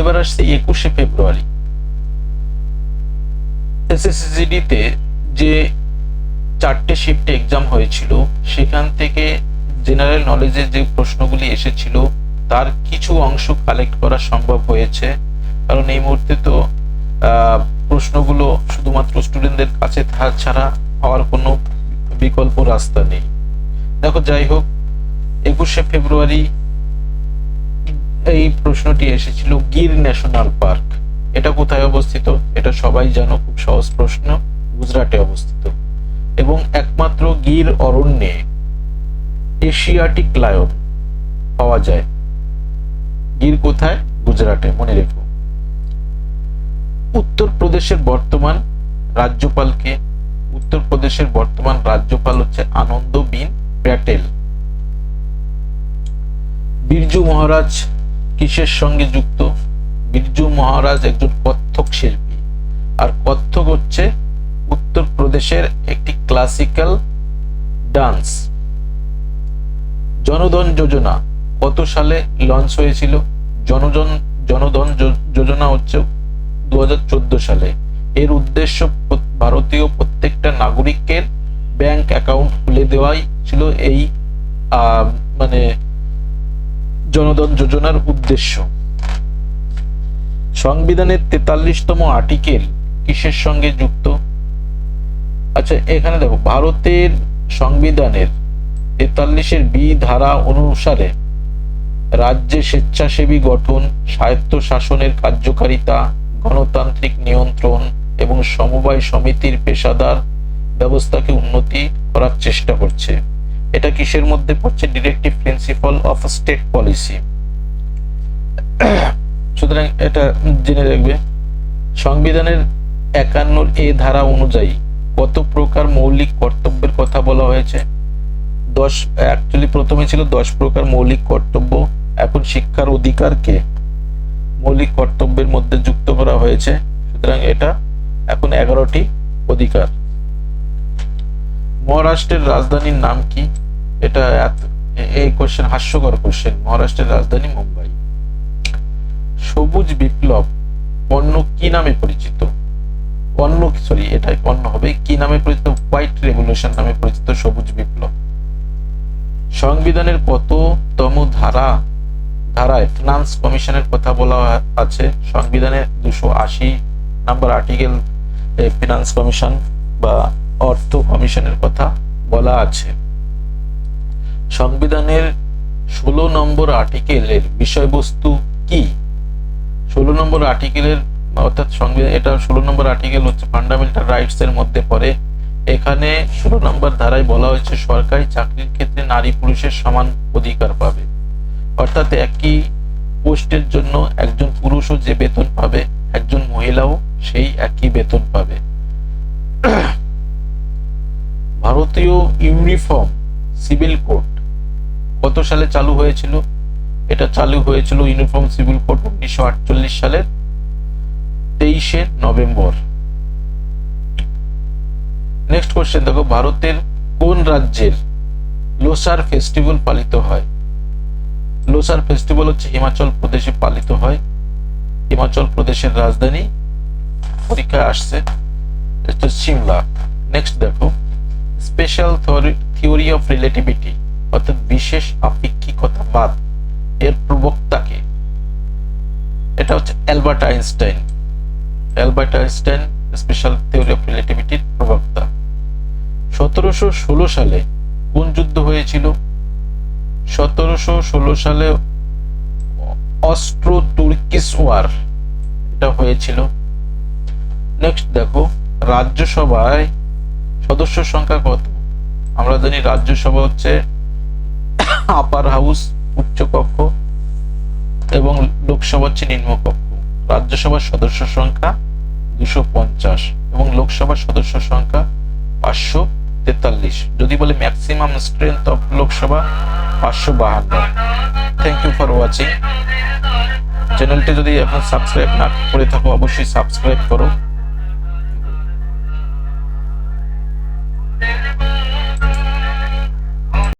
এবার আসছে একুশে ফেব্রুয়ারি। এসএসসিজিডিতে যে চারটে শিফটে এক্সাম হয়েছিল, সেখান থেকে জেনারেল নলেজের যে প্রশ্নগুলি এসেছিল, তার কিছু অংশ কালেক্ট করা সম্ভব হয়েছে। কারণ এই মুহূর্তে তো প্রশ্নগুলো শুধুমাত্র স্টুডেন্টদের কাছে ছাড়া হওয়ার কোনো বিকল্প রাস্তা নেই। দেখো, যাই হোক, একুশে ফেব্রুয়ারি এই প্রশ্নটি এসেছিল গির ন্যাশনাল পার্ক। এটা কোথায় অবস্থিত? এটা সবাই জানো, খুব সহজ প্রশ্ন, গুজরাটে অবস্থিত। এবং একমাত্র গির অরণ্যে এশিয়াটিক লায়ন পাওয়া যায়। গির কোথায়? গুজরাটে, মনে রেখো। উত্তরপ্রদেশের বর্তমান রাজ্যপালকে, উত্তরপ্রদেশের বর্তমান রাজ্যপাল হচ্ছে আনন্দ বিন প্যাটেল। বিরজু মহারাজ কিসের সঙ্গে যুক্ত? বিরজু মহারাজ একজন কত্থক শিল্পী। আর কত্থক হচ্ছে উত্তরপ্রদেশের একটি ক্লাসিক্যাল ডান্স জনধন যোজনা কত সালে লঞ্চ হয়েছিল? জনজন জনধন যোজনা হচ্ছে দু হাজার চোদ্দ সালে। এর উদ্দেশ্য ভারতীয় প্রত্যেকটা নাগরিকের ব্যাংক অ্যাকাউন্ট খুলে দেওয়াই ছিল এই মানে জনধন যোজনার উদ্দেশ্য। সংবিধানের তেতাল্লিশতম আর্টিকেল কিসের সঙ্গে যুক্ত? আচ্ছা এখানে দেখো, ভারতের সংবিধানের তেতাল্লিশের বি ধারা অনুসারে রাজ্যে স্বেচ্ছাসেবী গঠন, স্বায়ত্ত শাসনের কার্যকারিতা, গণতান্ত্রিক নিয়ন্ত্রণ এবং সমবায় সমিতির পেশাদার ব্যবস্থাকে উন্নতি করার চেষ্টা করছে। এটা কিসের মধ্যে পড়ছে? Directive principle of state policy সুতরাং এটা জেনে রাখবে, সংবিধানের একান্নর এ ধারা অনুযায়ী কত প্রকার মৌলিক কর্তব্যের কথা বলা হয়েছে? দশ অ্যাকচুয়ালি প্রথমে ছিল দশ প্রকার মৌলিক কর্তব্য, এখন শিক্ষার অধিকারকে মৌলিক কর্তব্যের মধ্যে যুক্ত করা হয়েছে। সুতরাং এটা এখন এগারোটি অধিকার। মহারাষ্ট্রের রাজধানীর নাম কি? এটা এই কোশ্চেন হাস্যকর কোশ্চেন মহারাষ্ট্রের রাজধানী মুম্বাই। সবুজ বিপ্লব পণ্য কি নামে পরিচিত? পণ্য সরি এটাই পণ্য হবে। কি নামে পরিচিত? হোয়াইট রেভলিউশন নামে পরিচিত সবুজ বিপ্লব। সংবিধানের কততম ধারা? ধারায় ফিনান্স কমিশনের কথা বলা আছে। সংবিধানের দুশো আশি নাম্বার আর্টিকেল ফিনান্স কমিশন বা অর্থ কমিশনের কথা বলা আছে। সংবিধানের ষোলো নম্বর আর্টিকেলের বিষয়বস্তু কি? ষোলো নম্বর আর্টিকেলের, অর্থাৎ সংবিধান, এটা ষোলো নম্বর আর্টিকেল হচ্ছে ফান্ডামেন্টাল রাইটস এর মধ্যে পড়ে। এখানে ষোলো নম্বর ধারায় বলা হয়েছে, সরকারি চাকরির ক্ষেত্রে নারী পুরুষের সমান অধিকার পাবে। অর্থাৎ একই পোস্টের জন্য একজন পুরুষও যে বেতন পাবে, একজন মহিলাও সেই একই বেতন পাবে। ভারতীয় ইউনিফর্ম, সিভিল কোড কত সালে চালু হয়েছিল? এটা চালু হয়েছিল ইউনিফর্ম সিভিল কোড উনিশশো আটচল্লিশ সালের তেইশে নভেম্বর। নেক্সট কোশ্চেন দেখো, ভারতের কোন রাজ্যের লোসার ফেস্টিভ্যাল পালিত হয়? লোসার ফেস্টিভ্যাল হচ্ছে হিমাচল প্রদেশে পালিত হয়। হিমাচল প্রদেশের রাজধানী পরীক্ষায় আসছে? সিমলা। নেক্সট দেখো স্পেশাল থিওরি অফ রিলেটিভিটি অর্থাৎ বিশেষ আপেক্ষিকতাবাদ এর প্রবক্তাকে, এটা হচ্ছে Albert Einstein. Albert Einstein, special theory of রিলেটিভিটির প্রবক্তা। সতেরোশো ষোলো সালে কোন যুদ্ধ হয়েছিল? সতেরোশো ষোলো সালে অস্ট্রো তুর্কিস ওয়ার এটা হয়েছিল। নেক্সট দেখো, রাজ্যসভায় সদস্য সংখ্যা কত? আমরা জানি রাজ্যসভা হচ্ছে আপার হাউস উচ্চ কক্ষ এবং লোকসভা হচ্ছে নিম্ন কক্ষ রাজ্যসভার সদস্য সংখ্যা দুশো পঞ্চাশ এবং লোকসভার সদস্য সংখ্যা পাঁচশো তেতাল্লিশ। যদি বলে ম্যাক্সিমাম স্ট্রেংথ অফ লোকসভা, পাঁচশো বাহান্ন। থ্যাংক ইউ ফর ওয়াচিং চ্যানেলটি যদি এখন সাবস্ক্রাইব না করে থাকো, অবশ্যই সাবস্ক্রাইব করো।